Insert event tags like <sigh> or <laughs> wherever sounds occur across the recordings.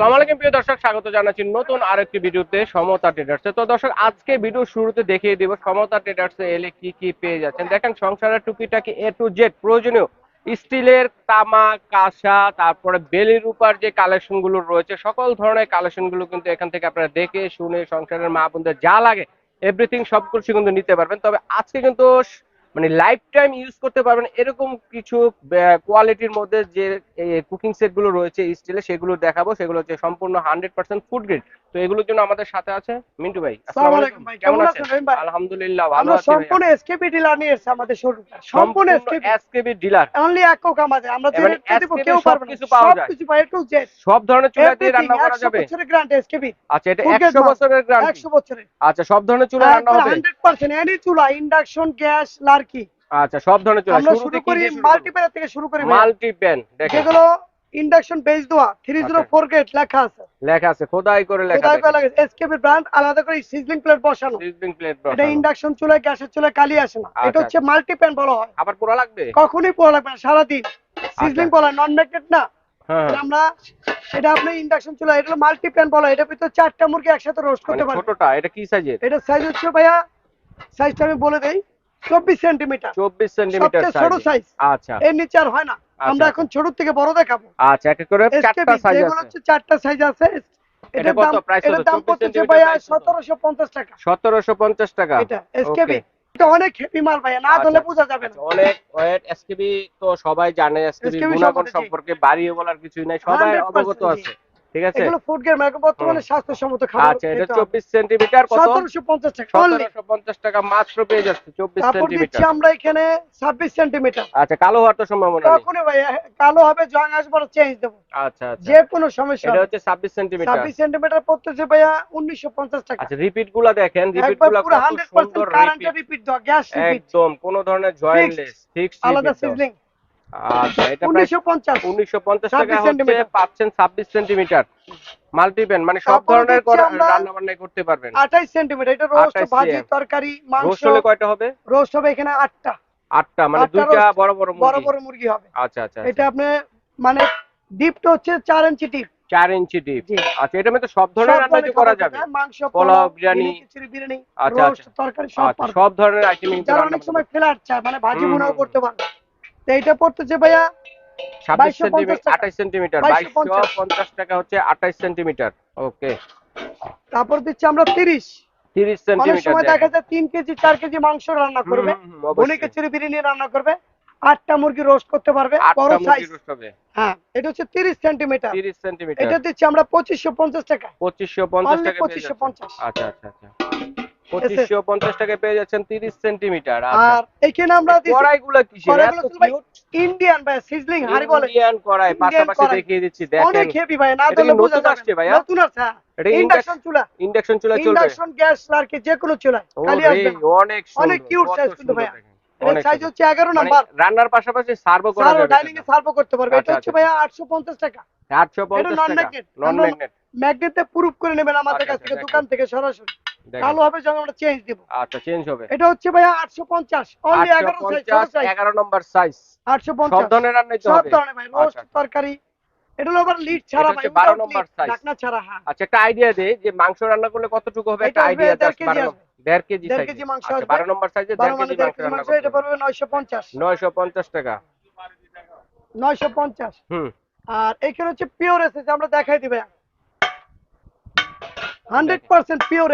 আসসালামু আলাইকুম প্রিয় দর্শক, স্বাগত জানাচ্ছি নতুন আরেকটি ভিডিওতে সমতা ট্রেডার্সে তো দর্শক, আজকে ভিডিও শুরুতে দেখিয়ে সমতা ট্রেডার্সে এলে কি কি পেয়ে যাচ্ছেন। দেখেন, সংসারের এ টু জেড প্রয়োজনীয় স্টিলের তামা, কাঁসা, তারপরে বেলির রূপার যে কালেকশনগুলো রয়েছে, সকল ধরনের কালেকশনগুলো কিন্তু এখান থেকে আপনারা দেখে, শুনে, সংসারের মা বোনদের যা লাগে এভরিথিং সব কিছু কিন্তু নিতে পারবেন। তবে আজকে কিন্তু মানে লাইফ টাইম ইউজ করতে পারবেন। এরকম কিছু কোয়ালিটির মধ্যে যে কুকিং সেটগুলো রয়েছে স্টিলে সেগুলো দেখাবো। সেগুলো হচ্ছে সম্পূর্ণ হান্ড্রেড পার্সেন্ট ফুড গ্রেড তো এগুলোর জন্য আমাদের সাথে আছে মিন্টু ভাই। কেমন আছেন? আলহামদুলিল্লাহ ভালো আছি সম্পূর্ণ এসকেপি ডিলার নিয়ে এসেছি আমাদের শোরুমে সম্পূর্ণ এসকেপি ডিলার অনলি একক আমাদের। আমরা দিব SKB কেউ পারবে না। সবকিছু পাওয়া যায়। সবকিছু পায় টু জেড সব ধরনের চুলা দিয়ে রান্না করা যাবে। বছরের গ্যারান্টি এসকেপি আচ্ছা এটা Food grade একশো মাল। বছরের গ্যারান্টি 100 বছরের। আচ্ছা সব ধরনের চুলা রান্না হবে। 100% এনি চুলা ইন্ডাকশন গ্যাস লার্কি আচ্ছা সব ধরনের চুলা আমরা শুরু করি দিয়ে শুরু মাল্টিপ্যার থেকে শুরু করি। মাল্টি প্যান দেখেন। যেগুলো ইন্ডাকশন বেস দেওয়া 304 গ্রেড লেখা আছে। লেখা আছে খোদাই করে লেখা কোথায় কয় লাগে এসকেপি ব্র্যান্ড আলাদা করে সিজলিং প্লেট বসানো। সিজলিং প্লেট বসানো। এটা ইন্ডাকশন চুলায় গ্যাসের চুলায় কালি আসে না। আচ্ছা, এটা হচ্ছে মাল্টিপ্যান বলা হয়। আবার পুরো লাগবে? কখনোই পোড়া লাগবে না সারাদিন। সিজলিং বলা নন ম্যাগনেট না। হ্যাঁ এটা আমরা এটা আপনি ইন্ডাকশন চুলা এটা মাল্টি প্যান বলা হয়। এটা ভিতরে চারটা মুরগি একসাথে রোস্ট মানে করতে পারবে। ছোটটা এটা কি সাইজের এটা সাইজ হচ্ছে ভাইয়া সাইজটা আমি বলে দেই। চব্বিশ সেন্টিমিটার চব্বিশ সেন্টিমিটার ছোট সাইজ আচ্ছা। এর নিচে আর হয় না। আমরা এখন ছোট থেকে বড় দেখাবো। আচ্ছা এক এক করে চারটা সাইজ আছে। চারটা সাইজ আছে এটা কত? দাম price এটার 24 পড়তেছে সেন্টিমিটার ভাইয়া price কত? সতেরোশো পঞ্চাশ টাকা। সতেরোশো পঞ্চাশ টাকা? এটা এসকেবি এটা অনেক হেভি মাল ভাইয়া না আচ্ছা, ধরলে বোঝা যাবে না। আচ্ছা, অনেক ওয়েট এসকেবি তো সবাই জানে। এসকেবি গুণাগুণ সম্পর্কে। বাড়িয়ে বলার কিছুই নাই। সবাই 100% অবগত আছে। ঠিক আছে? এগুলো ফুড গ্রেড মানে বর্তমানে স্বাস্থ্যসম্মত খাবার আচ্ছা এটা চব্বিশ সেন্টিমিটার কত? সতেরোশো পঞ্চাশ টাকা only। সতেরোশো পঞ্চাশ টাকা মাত্র পেয়ে যাচ্ছে চব্বিশ তারপর দিচ্ছি আমরা এখানে ছাব্বিশ সেন্টিমিটার আচ্ছা কালো হওয়ার তো সম্ভাবনা নেই। কখনো ভাই কালো হবে জং আসবে চেঞ্জ দেবো। আচ্ছা আচ্ছা। যে কোনো সমস্যা এটা হচ্ছে ছাব্বিশ সেন্টিমিটার ছাব্বিশ সেন্টিমিটার পড়তেছে ভাইয়া উনিশশো পঞ্চাশ টাকা। আচ্ছা রিপিটগুলা দেখেন রিপিটগুলা কত সুন্দর রিপিট গ্যাস রিপিট একদম কোন ধরনের জয়েন্টলেস ফিক্স আলাদা সিজলিং আচ্ছা <laughs> এটা টাকা হচ্ছে পাচ্ছেন মাল্টিপ্যান মানে সব ধরনের রান্না বান্না করতে পারবেন। আঠাইশ সেন্টিমিটার এটা রোস্ট ভাজি তরকারি মাংস। রোস্ট হলে কয়টা হবে? রোস্ট হবে এখানে আটটা। আটটা মানে দুইটা বড় বড় বড় মুরগি। বড় মুরগি হবে। আচ্ছা আচ্ছা এটা আপনি মানে ডিপটা হচ্ছে চার ইঞ্চি ডিপ। চার ইঞ্চি ডিপ। আচ্ছা মধ্যে সব ধরনের রান্না করা যাবে। মাংস পোলাও, বিরিয়ানি। বিরিয়ানি খিচুড়ি বিরিয়ানি আচ্ছা, রোস্ট তরকারি সব আচ্ছা সব ধরনের আইটেম কিন্তু রান্না অনেক সময় ফ্ল্যাট চায় মানে ভাজি ভুনাও করতে পারবে। তো এইটা পড়তেছে ভাইয়া ছাব্বিশ 2250 সেন্টিমিটার টাকা। আঠাইশ সেন্টিমিটার। 2250 টাকা হচ্ছে আঠাইশ সেন্টিমিটার। ওকে। তারপর দিচ্ছি আমরা তিরিশ। তিরিশ অনেক সময় দেখা যায় তিন কেজি চার কেজি মাংস রান্না করবে। বনি অবশ্যই। বিরিয়ানি রান্না করবে। আটটা মুরগি রোস্ট করতে পারবে। বড় সাইজ হ্যাঁ এটা হচ্ছে তিরিশ সেন্টিমিটার। তিরিশ সেন্টিমিটার। এটা দিচ্ছি আমরা পঁচিশশো পঞ্চাশ টাকা। পঁচিশশো পঞ্চাশ Only টাকা পেয়ে 2550 আচ্ছা আচ্ছা আচ্ছা। পঁচিশশো পঞ্চাশ টাকায় পেয়ে যাচ্ছেন তিরিশ সেন্টিমিটার। আচ্ছা আর এখানে আমরা কড়াইগুলো কিউট ইন্ডিয়ান ভাই সিজলিং হাড়ি বলে। ইন্ডিয়ান কড়াই পাশাপাশি দেখিয়ে দিচ্ছি দেখেন। অনেক হেভি ভাই না কি বোঝা নতুন আসছে আছে এটা ইন্ডাকশন চুলা। ইন্ডাকশন চুলা চলবে? ইন্ডাকশন গ্যাস লার্কি যে কোনো চুলা খালি আসবে অনেক অনেক কত size কিন্তু সাইজ হচ্ছে এগারো মানে নাম্বার রান্নার পাশাপাশি সার্ভও করা যাবে ডাইনিং এ সার্ভ করতে পারবে। এটা আচ্ছা, হচ্ছে আচ্ছা। টাকা। নন ম্যাগনেট ম্যাগনেটে প্রুফ করে নেবেন আমাদের আচ্ছা, কাছ থেকে আচ্ছা, দোকান থেকে সরাসরি। কালো হবে যখন আমরা চেঞ্জ দিব। আচ্ছা চেঞ্জ হবে। এটা হচ্ছে ভাইয়া আটশো পঞ্চাশ। অনলি এগারো সাইজ ছোট সাইজ এগারো নম্বর সাইজ আটশো সব পঞ্চাশ ধরনের রান্নাই তো সব ধরনের ভাই রোস্ট আচ্ছা। তরকারি। এটা হলো আবার লিড ছাড়া ভাই 12 নম্বর size। ঢাকনা ছাড়া হ্যাঁ। আচ্ছা একটা আইডিয়া দে যে মাংস রান্না করলে কতটুকু হবে? একটা আইডিয়া আসবে। দেড় কেজি দেড় size কেজি মাংস আচ্ছা আসবে। বারো নম্বর সাইজে বারো দেড় মানে কেজি মাংস রান্না করতে এটা পড়বে নয়শো পঞ্চাশ। নয়শো পঞ্চাশ টাকা। নয়শো পঞ্চাশ। হুম। আর এখানে হচ্ছে পিওর এসেছে আমরা দেখাই দিবে হান্ড্রেড পার্সেন্ট পিওর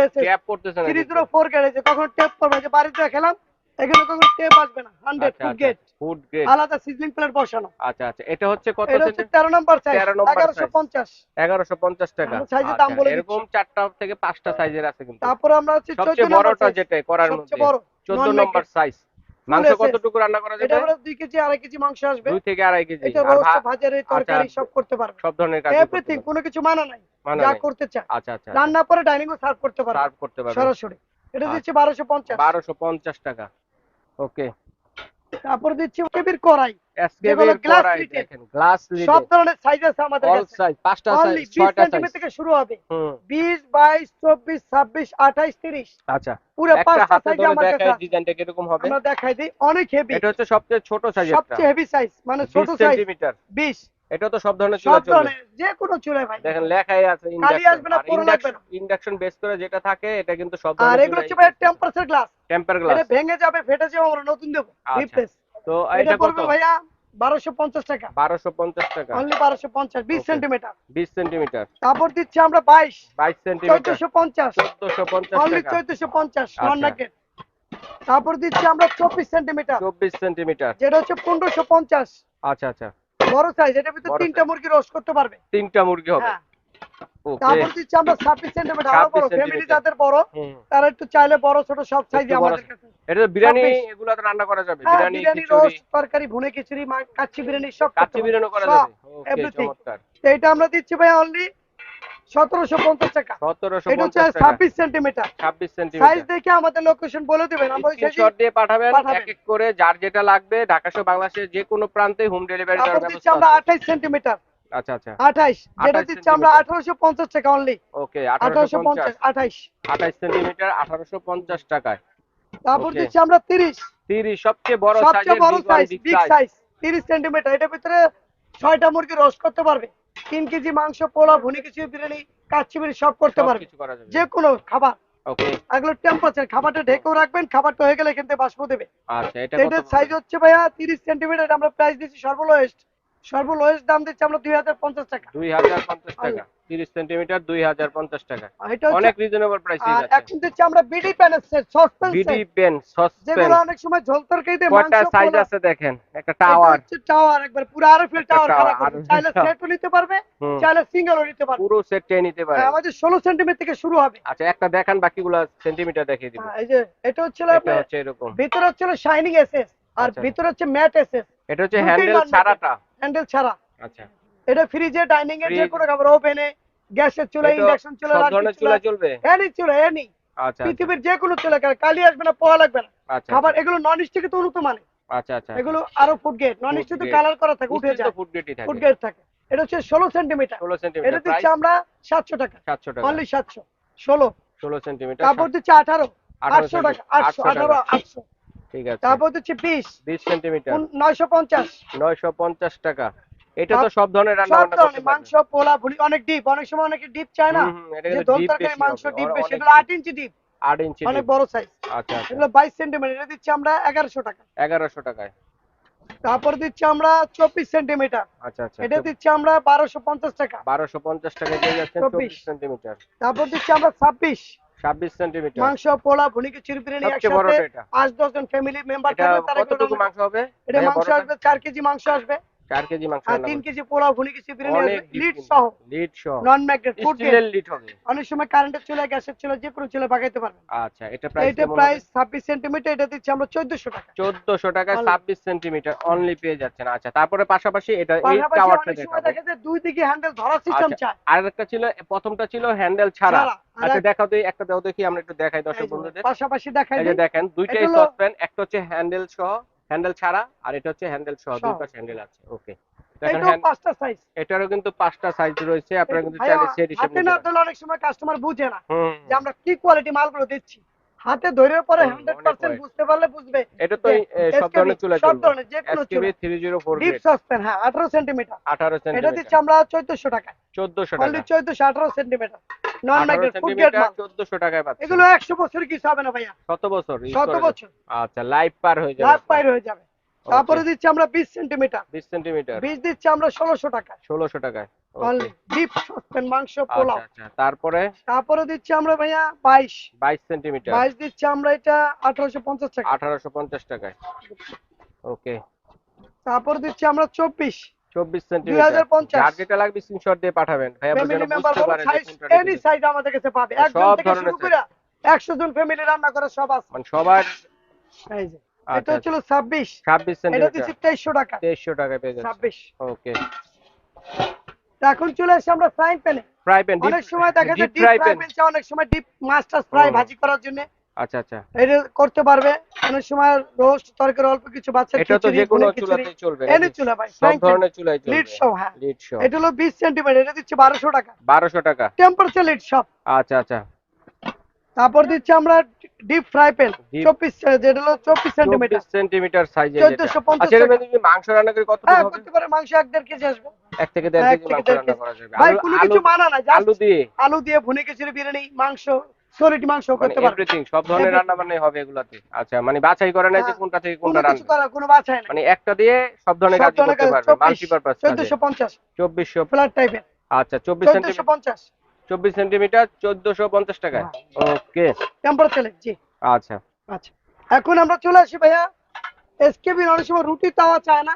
করতেছে থ্রি জিরো ফোর গেড়েছে। কখন টেপ করবে যে বাড়িতে খেলাম এখানে কখন টেপ আসবে না। হান্ড্রেড ফুট আচ্ছা। গেট ফুড গ্রেড আলাদা সিজলিং প্লেট বসানো। আচ্ছা আচ্ছা। এটা হচ্ছে কত এটা হচ্ছে তেরো নম্বর সাইজ 13 নম্বর পঞ্চাশ। এগারোশো পঞ্চাশ টাকা। আমরা size দাম বলে এরকম চারটা থেকে পাঁচটা সাইজের আছে কিন্তু। তারপরে আমরা হচ্ছে চোদ্দ সবচেয়ে নম্বর বড়টা যেটা করার মধ্যে নম্বর সাইজ মাংস কতটুকু রান্না করা এটা হলো 2 কেজি আড়াই কেজি মাংস আসবে। 2 থেকে আড়াই কেজি। এটা রোস্ট ভাজারে তরকারি আচ্ছা, সব করতে পারবে। সব ধরনের কাজ এভরিথিং কোনো কিছু মানা নাই। যা করতে চায়। আচ্ছা আচ্ছা রান্না পরে ডাইনিং এ সার্ভ করতে পারবে। সার্ভ করতে পারবে। সরাসরি। এটা আচ্ছা। দিচ্ছি বারোশো পঞ্চাশ। বারোশো পঞ্চাশ টাকা। ওকে তারপর দিচ্ছি কেবির সব ধরনের সাইজ আছে আমাদের কাছে। পাঁচটা সাইজ থেকে শুরু হবে। তিরিশ। আচ্ছা। পুরো একটা পাঁচটা হাতে সাইজ ধরে কাছে। দেখায় আছে। ডিজাইনটা কীরকম হবে? আমরা দেখাই দিই অনেক হেভি এটা হচ্ছে সবচেয়ে ছোট সাইজেরটা সবচেয়ে হেভি সাইজ মানে ছোট 20 সাইজ সেন্টিমিটার বিশ। এটা তো সব ধরনের চুলা। ধরনের যে কোনো চুলায় ভাই। দেখেন লেখাই আছে কালি আসবে না, পুরো লাগবে না। ইন্ডাকশন বেস করে যেটা থাকে এটা কিন্তু সব আর এগুলো হচ্ছে ভাই টেম্পারেচার গ্লাস টেম্পার গ্লাস এটা ভেঙে যাবে ফেটে যাবে আমরা নতুন দেবো। আচ্ছা। রিপ্লেস তো এটা কত? ভাইয়া বারোশো পঞ্চাশ টাকা। বারোশো পঞ্চাশ টাকা। অনলি বারোশো পঞ্চাশ বিশ Okay. সেন্টিমিটার বিশ সেন্টিমিটার তারপর দিচ্ছি আমরা বাইশ। বাইশ সেন্টিমিটার চোদ্দশো পঞ্চাশ। চোদ্দশো পঞ্চাশ অনলি টাকা। চোদ্দশো পঞ্চাশ আচ্ছা। নন নাকেট তারপর দিচ্ছি আমরা চব্বিশ সেন্টিমিটার চব্বিশ সেন্টিমিটার যেটা হচ্ছে পনেরোশো পঞ্চাশ। আচ্ছা আচ্ছা। বড় সাইজ ভিতরে তিনটা মুরগি রোস্ট করতে পারবে। তিনটা মুরগি হবে। হ্যাঁ। তারপর দিচ্ছি আমরা ছাব্বিশ সেন্টিমিটার আরও বড় ফ্যামিলি যাদের বড় তারা একটু চাইলে বড় ছোট সব সাইজে আমাদের কাছে। এটা বিরিয়ানি 26 এগুলো তো রান্না করা যাবে। হ্যাঁ বিরিয়ানি রোস্ট তরকারি ভুনে খিচুড়ি মা- কাচ্চি বিরিয়ানি সব কাচ্চি বিরিয়ানি করা যাবে। ওকে চমৎকার। এটা আমরা দিচ্ছি ভাই অনলি সতেরোশো পঞ্চাশ টাকা। সতেরোশো এটা হচ্ছে পঞ্চাশ টাকা। ছাব্বিশ সেন্টিমিটার। সাইজ দেখে আমাদের লোকেশন বলে দেবেন আমরা স্ক্রিনশট দিয়ে পাঠাবেন পাঠাবেন। এক এক করে যার যেটা লাগবে ঢাকা সহ বাংলাদেশের যে কোনো প্রান্তে হোম ডেলিভারি দেওয়ার ব্যবস্থা আমরা আছে। আঠাইশ আচ্ছা আচ্ছা। যেটা দিচ্ছি আমরা টাকা অনলি ওকে টাকায়। তারপর দিচ্ছি আমরা সবচেয়ে বড় সাইজের বিগ সাইজ এটার ভিতরে ছয়টা মুরগি রোস্ট করতে পারবে। তিন কেজি মাংস পোলাও ভুনে কিছু বিরিয়ানি কাচ্চি বিরিয়ানি সব করতে পারবে। যে কোনো খাবার। এগুলো টেম্পারেচার খাবারটা ঢেকেও রাখবেন খাবারটা হয়ে গেলে এখান থেকে বাষ্প দেবে। আচ্ছা এটা এটার সাইজ হচ্ছে ভাইয়া তিরিশ সেন্টিমিটার আমরা প্রাইস দিচ্ছি সর্বলোয়েস্ট। সর্বলোয়েস্ট দাম দিচ্ছি আমরা দুই হাজার পঞ্চাশ টাকা। দুই হাজার পঞ্চাশ টাকা। তিরিশ সেন্টিমিটার দুই হাজার পঞ্চাশ টাকা। আর এটা হচ্ছে অনেক রিজনেবল প্রাইসে আর এখন দিচ্ছি আমরা বিডি প্যানের সেট সসপেন বিডি সসপেন যেগুলো অনেক সময় ঝোল মাংস সাইজ আছে দেখেন? একটা টাওয়ার টাওয়ার একবার পুরো টাওয়ার খারাপ চাইলে। সেটও নিতে পারবে চাইলে সিঙ্গেলও নিতে পারবে। পুরো সেট নিতে পারে হ্যাঁ, আমাদের ষোলো সেন্টিমিটার থেকে শুরু হবে। আচ্ছা একটা দেখান বাকিগুলো সেন্টিমিটার দেখিয়ে দিবেন হ্যাঁ, এই যে এটা আপনার হচ্ছে এরকম। ভিতরে হচ্ছিল শাইনিং এসএস আর আচ্ছা। ভিতরে হচ্ছে ম্যাট এসএস এটা হচ্ছে হ্যান্ডেল ছাড়াটা। হ্যান্ডেল ছাড়া। আচ্ছা। এটা ফ্রিজে ডাইনিং এর যে কোনো খাবার ওভেনে গ্যাসের চুলা ইন্ডাকশন চুলা সব ধরনের চুলা চুলা চলবে? এনি চুলা এনি আচ্ছা আচ্ছা। পৃথিবীর যে কোনো চুলা কালি আসবে না পোহা লাগবে না। আচ্ছা খাবার এগুলো নন স্টিকে তো উন্নত মানে। আচ্ছা আচ্ছা এগুলো আরও ফুড গেট নন স্টিক তো কালার করা থাকে উঠে যায়। ফুড গেটই থাকে। ফুড গেট থাকে। এটা হচ্ছে ষোলো সেন্টিমিটার ষোলো এটা সেন্টিমিটার প্রাইস দিচ্ছি আমরা সাতশো টাকা। সাতশো টাকা। অনলি সাতশো। ষোলো। ষোলো সেন্টিমিটার তারপর দিচ্ছে আঠারো। আটশো টাকা আটশো আঠারো আটশো। ঠিক আছে। তারপর হচ্ছে বিশ। বিশ সেন্টিমিটার নয়শো পঞ্চাশ। নয়শো পঞ্চাশ টাকা। এটা তো সব- ধরনের রান্না সব ধরনের মাংস পোলা ভুড়ি অনেক ডিপ অনেক সময় অনেকে ডিপ চায় না। এটা যে তরকারি মাংস ডিপ বেশি। এগুলো আট ইঞ্চি ডিপ আট ইঞ্চি অনেক বড় সাইজ আচ্ছা আচ্ছা। এগুলো বাইশ সেন্টিমিটার এটা দিচ্ছি আমরা এগারোশো টাকা। এগারোশো টাকায়। তারপর দিচ্ছি আমরা চব্বিশ সেন্টিমিটার আচ্ছা আচ্ছা এটা দিচ্ছি আমরা বারোশো পঞ্চাশ টাকা। বারোশো পঞ্চাশ টাকা পেয়ে যাচ্ছেন 24 চব্বিশ সেন্টিমিটার তারপর দিচ্ছি আমরা ছাব্বিশ। ছাব্বিশ সেন্টিমিটার মাংস পোলা ভুনিকে চিড়ি বিরিয়ানি সবচেয়ে একসাথে এটা। পাঁচ দশ জন ফ্যামিলি মেম্বার এটা তারা কতটুকু মাংস হবে? এটা মাংস আসবে চার কেজি মাংস আসবে। চার কেজি মাংস আর তিন করবে। কেজি পোলাও ভুনি বিরিয়ানি লিড সহ। লিড সহ। নন ম্যাগনেট ফুড স্টিলের লিড হবে। অনেক সময় কারেন্টের চুলা গ্যাসের চুলা যে কোনো চুলা পাকাইতে পারবেন। আচ্ছা এটা প্রাইস এটা প্রাইস ছাব্বিশ সেন্টিমিটার এটা দিচ্ছি আমরা চোদ্দশো টাকা। চোদ্দশো টাকায় Only। ছাব্বিশ সেন্টিমিটার অনলি পেয়ে যাচ্ছেন। আচ্ছা তারপরে পাশাপাশি এটা এই টাওয়ারটা দেখা যায় দুই দিকে হ্যান্ডেল ধরার সিস্টেম আচ্ছা, আর একটা ছিল প্রথমটা ছিল হ্যান্ডেল ছাড়া। আচ্ছা দেখাও তো একটা দাও দেখি আমরা একটু দেখাই দর্শক বন্ধুদের। পাশাপাশি দেখাই এই যে দেখেন দুইটাই সসপ্যান একটা হচ্ছে হ্যান্ডেল সহ। হ্যান্ডেল ছাড়া আর এটা হচ্ছে হ্যান্ডেল সহ দুই পাশে হ্যান্ডেল আছে ওকে। এটা পাঁচটা সাইজ এটারও কিন্তু পাঁচটা সাইজ রয়েছে আপনারা কিন্তু চাইলে সেট হিসেবে হাতে না ধরলে অনেক সময় কাস্টমার বুঝে না যে আমরা কি কোয়ালিটি মালগুলো দিচ্ছি। হাতে ধরে পরে হুম, হান্ড্রেড অনেক পার্সেন্ট হয়। বুঝতে পারলে বুঝবে এটা তো সব ধরনের চুলা সব ধরনের যে কোনো চুলা। Three zero four deep saucepan হ্যাঁ 18 সেমি 18 সেমি এটা দিচ্ছি আমরা চোদ্দশো টাকায়। চোদ্দশো অনলি টাকা। চোদ্দশো আঠারো semi non magnet food gate centimetre মাল। চোদ্দশো টাকায় পাচ্ছেন এগুলো একশো বছর কিছু হবে না ভাইয়া। শত বছর শত বছর। আচ্ছা লাইফ পার হয়ে যাবে। লাইফ পার হয়ে যাবে। তারপরে দিচ্ছি আমরা বিশ সেন্টিমিটার। বিশ সেন্টিমিটার। বীজ দিচ্ছি আমরা ষোলোশো টাকায়। ষোলোশো টাকায়। অনলি ডিপ সসপ্যান মাংস আচ্ছা পোলাও। আচ্ছা তারপরে? তারপরে দিচ্ছি আমরা ভাইয়া বাইশ। বাইশ সেন্টিমিটার। দিচ্ছি আমরা এটা আঠারোশো পঞ্চাশ টাকা আঠারোশো পঞ্চাশ টাকায়। ওকে তারপর দিচ্ছি আমরা চব্বিশ। চব্বিশ 2050 সেন্টিমিটার যার যেটা লাগবে স্ক্রিনশট দিয়ে পাঠাবেন। ভাইয়া বুঝতে পারে এনি সাইজ আমাদের কাছে পাবে। একজন থেকে শুরু করে একশো জন ফ্যামিলি রান্না করে সব আছে। মানে সবার এই যে। আচ্ছা, এটা হচ্ছিল ছাব্বিশ। ছাব্বিশ এটা দিচ্ছি সেন্টিমিটার তেইশশো টাকা। তেইশশো টাকায় পেয়ে যাচ্ছে ছাব্বিশ। ওকে। এখন চলে এসে আমরা ফ্রাইং প্যানে ফ্রাই প্যান অনেক সময় দেখা যায় ডিপ ফ্রাই প্যান চাই অনেক সময় ডিপ ফ্রাই ভাজি করার জন্য। আচ্ছা আচ্ছা। এটা করতে পারবে। অনেক সময় রোস্ট তরকারি অল্প কিছু বাচ্চা এটা তো যে কোনো চলবে। এনি চুলা ভাই সব ধরনের চুলাই চলবে। লিড সহ হ্যাঁ। লিড সহ। এটা হলো বিশ সেন্টিমিটার এটা দিচ্ছে বারোশো টাকা। বারোশো টাকা। টেম্পারেচার লিড সব। আচ্ছা আচ্ছা। তারপর দিচ্ছি আমরা ডিপ ফ্রাই প্যান Deep- চব্বিশ যেটা হলো চব্বিশ সেন্টিমিটার চব্বিশ সেন্টিমিটার সাইজের চোদ্দশো পঞ্চাশ আচ্ছা এর মধ্যে মাংস রান্না করি কত হ্যাঁ হবে? করতে পারে মাংস এক দেড় কেজি আসবে। এক থেকে দেড় হ্যাঁ, এক কেজি মাংস রান্না করা যাবে। ভাই কোনো কিছু মানা না আলু দিয়ে? আলু দিয়ে ভুনে খিচুড়ি বিরিয়ানি মাংস সলিড মাংস মানে করতে পারবে। এভরিথিং সব ধরনের রান্না হবে এগুলাতে। আচ্ছা মানে বাছাই করে না যে হ্যাঁ, কোনটা থেকে কোনো কোনটা কিছু রান্না। করার কোনো বাছাই নাই। মানে একটা দিয়ে সব ধরনের কাজ করতে পারবে মাল্টিপারপাস চোদ্দশো পঞ্চাশ। চব্বিশশো ফ্ল্যাট টাইপের আচ্ছা চব্বিশ চোদ্দশো সেন্টিমিটার পঞ্চাশ। চব্বিশ সেন্টিমিটার চোদ্দশো পঞ্চাশ টাকায়। ওকে। টেম্পার তেলে জি। আচ্ছা। আচ্ছা। এখন আমরা চলে আসি ভাইয়া এসকেবি অনেক সময় রুটি তাওয়া চায় না?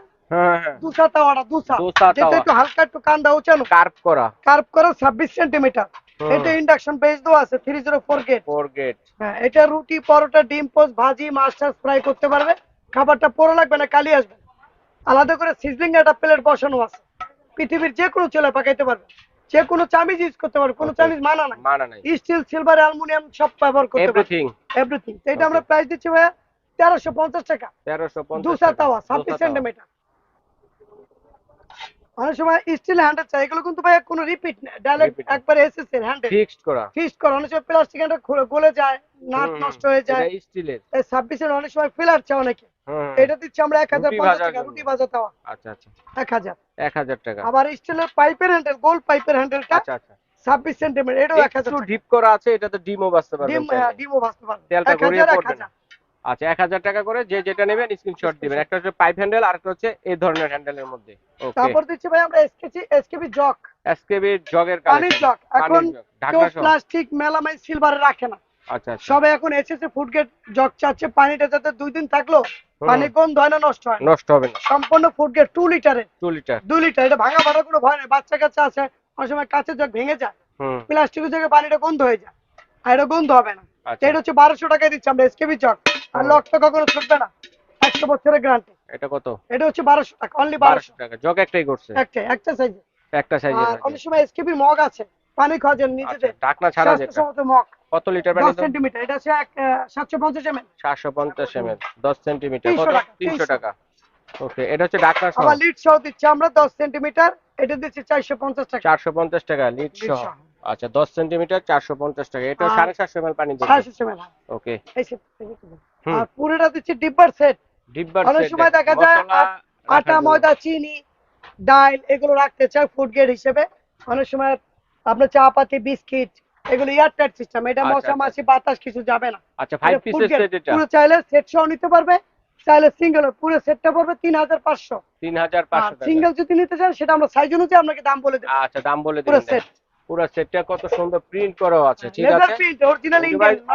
দুসা তাওয়াটা দুসা। যেটা একটু হালকা একটু কান্দা উঁচানো কার্ভ করা। কার্ভ করা ছাব্বিশ সেন্টিমিটার। এটা ইন্ডাকশন বেস দেওয়া আছে three zero four gate four gate হ্যাঁ এটা রুটি পরোটা ডিম পোস্ট ভাজি মাছ টাছ ফ্রাই করতে পারবে। খাবারটা পরে লাগবে না কালি আসবে। আলাদা করে সিজলিং একটা প্লেট বসানো আছে। পৃথিবীর যে কোনো ছেলে পাকাইতে পারবে। যে কোনো চামিজ ইউজ করতে পারবে কোনো. চামিজ মানা নাই। মানা নাই। স্টিল সিলভার অ্যালুমিনিয়াম সব ব্যবহার করতে পারবে এভরিথিং এভরিথিং এটা আমরা প্রাইস দিচ্ছি ভাইয়া তেরোশো পঞ্চাশ টাকা। তেরোশো পঞ্চাশ দুসা টাকা। তাওয়া দোসা ছাব্বিশ তাওয়া। সেন্টিমিটার অনেক সময় স্টিল হ্যান্ডেল চাই এগুলো কিন্তু ভাইয়া কোনো রিপিট না ডাইরেক্ট। একবার এসেছে হ্যান্ডেল ফিক্সড করা। ফিক্স করা। অনেক সময় প্লাস্টিক হ্যান্ডেল গলে যায় নাট নষ্ট হয়ে যায়। এটা স্টিলের এই ছাব্বিশের অনেক সময় ফিলার অনেকে। হুম। এটা দিচ্ছি আমরা এক হাজার রুটি পঞ্চাশ ভাজার টাকা রুটি ভাজা তাওয়া আচ্ছা আচ্ছা। এক হাজার। এক হাজার টাকা। আবার স্টিলের পাইপের হ্যান্ডেল গোল পাইপের হ্যান্ডেলটা আচ্ছা আচ্ছা। ছাব্বিশ সেন্টিমিটার এটাও এক হাজার একটু ডিপ করা আছে এটাতে ডিমও বাঁচতে পারবেন ডিম। হ্যাঁ, ডিমও ভাজতে পারবে তেলটা গড়িয়ে পড়বে না। আচ্ছা এক হাজার টাকা করে যে যেটা নেবেন স্ক্রিনশট দিবেন। একটা হচ্ছে পাইপ হ্যান্ডেল আর একটা হচ্ছে এই ধরনের হ্যান্ডেলের মধ্যে। তারপর দিচ্ছি ভাই আমরা এসকেসি এসকেবি জগ এসকেবি জগের পানির জগ এখন কেউ প্লাস্টিক মেলামাই সিলভারে রাখে না। আচ্ছা আচ্ছা। সবাই এখন জগ চাচ্ছে। পানিটা যাতে দুই দিন থাকল পানি গন্ধ হয় না নষ্ট হয়। নষ্ট হবে না। সম্পূর্ণ ফুডগেট টু লিটারের টু লিটার দুই লিটার এটা ভাঙা ভাড়া কোনো ভয় নেই। বাচ্চা কাচ্চা আছে অনেক সময় কাছের জগ ভেঙে যায়। প্লাস্টিকের জায়গায় পানিটা গন্ধ হয়ে যায়। আর এটা গন্ধ হবে না। আচ্ছা। এটা হচ্ছে বারোশো টাকায় দিচ্ছি আমরা এসকেবি চক আর হুম। কখনো ছুটবে না। একশো বছরের গ্যারান্টি এটা কত? এটা হচ্ছে বারোশো টাকা অনলি বারোশো টাকা। জগ একটাই করছে। একটা একটা সাইজে একটা আর অনেক সময় এসকেবির মগ আছে। পানি খাওয়ার জন্য আচ্ছা ঢাকনা ছাড়া যেটা। মগ। কত লিটার পানি সেন্টিমিটার এটা হচ্ছে এক সাতশো পঞ্চাশ এম সাতশো পঞ্চাশ এম দশ সেন্টিমিটার 300 কত? তিনশো 300 টাকা। ওকে এটা হচ্ছে ঢাকনা সহ। লিড সহ দিচ্ছি আমরা দশ সেন্টিমিটার এটা দিচ্ছি চারশো পঞ্চাশ টাকা। চারশো পঞ্চাশ টাকা লিড সহ। আচ্ছা দশ সেন্টিমিটার চারশো পঞ্চাশ টাকা। এটা আর- সাড়ে সাতশো এমএল পানি সাড়ে সাতশো মেলা ওকে আর পুরোটা দিচ্ছি ডিব্বার সেট। ডিব্বার অনেক সময় দেখা যায় আটা ময়দা চিনি ডাল এগুলো রাখতে চাই ফুড গ্রেড হিসেবে। অনেক সময় আপনার চা পাতি বিস্কিট এগুলো এয়ারটাইট সিস্টেম এটা আচ্ছা, মশা আচ্ছা। মাছি বাতাস কিছু যাবে না। আচ্ছা পিসের সেট এটা। পুরো চাইলে সেট সহ নিতে পারবে চাইলে সিঙ্গেল পুরো সেটটা পড়বে তিন হাজার পাঁচশো। তিন হাজার আর পাঁচশো টাকা। সিঙ্গেল যদি নিতে চান সেটা আমরা সাইজ অনুযায়ী আপনাকে দাম বলে দেবো। আচ্ছা দাম বলে পুরো সেট পুরো সেটটা কত সুন্দর প্রিন্ট করাও আছে ঠিক আছে?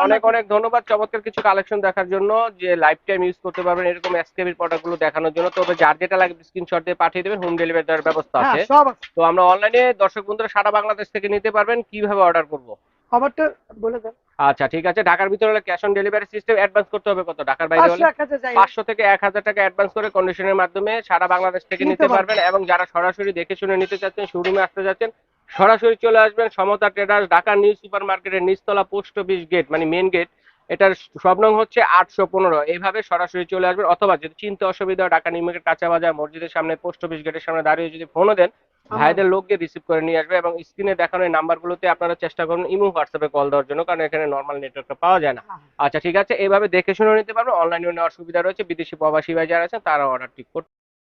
অনেক অনেক ধন্যবাদ চমৎকার কিছু কালেকশন দেখার জন্য যে লাইফ টাইম ইউজ করতে পারবেন এরকম এসকেবির প্রোডাক্টগুলো দেখানোর জন্য। তবে যার যেটা লাগবে স্ক্রিনশট দিয়ে পাঠিয়ে দেবেন হোম ডেলিভারি দেওয়ার ব্যবস্থা হ্যাঁ আছে। তো আমরা অনলাইনে দর্শক বন্ধুরা সারা বাংলাদেশ থেকে নিতে পারবেন কীভাবে অর্ডার করব? খবরটা বলে দেন। আচ্ছা ঠিক আছে। ঢাকার ভিতরে হলে cash on delivery system advance করতে হবে কত? ঢাকার বাইরে পাঁচশো হলে এক হাজার যাই পাঁচশো থেকে এক হাজার টাকা অ্যাডভান্স করে কন্ডিশনের মাধ্যমে সারা বাংলাদেশ থেকে নিতে পারবেন। পারবেন এবং যারা সরাসরি দেখে শুনে নিতে চাচ্ছেন শোরুমে আসতে যাচ্ছেন সরাসরি চলে আসবেন সমতা ট্রেডার্স ঢাকা নিউ সুপার মার্কেটের নিচতলা পোস্ট অফিস গেট মানে মেন গেট এটার সব নং হচ্ছে আটশো পনেরো। এইভাবে সরাসরি চলে আসবেন অথবা যদি চিনতে অসুবিধা ঢাকা নিউ কাঁচা বাজার মসজিদের সামনে পোস্ট অফিস গেটের সামনে দাঁড়িয়ে যদি ফোনও দেন ভাইদের লোককে রিসিভ করে নিয়ে আসবে এবং স্ক্রিনে দেখানো এই নাম্বারগুলোতে আপনারা চেষ্টা করুন ইমো হোয়াটসঅ্যাপে কল দেওয়ার জন্য কারণ এখানে নর্মাল নেটওয়ার্কটা পাওয়া যায় না। আচ্ছা ঠিক আছে এইভাবে দেখে শুনে নিতে পারবেন অনলাইনে নেওয়ার সুবিধা রয়েছে। বিদেশি প্রবাসী ভাই যারা আছেন তারা অর্ডার ঠিক করতে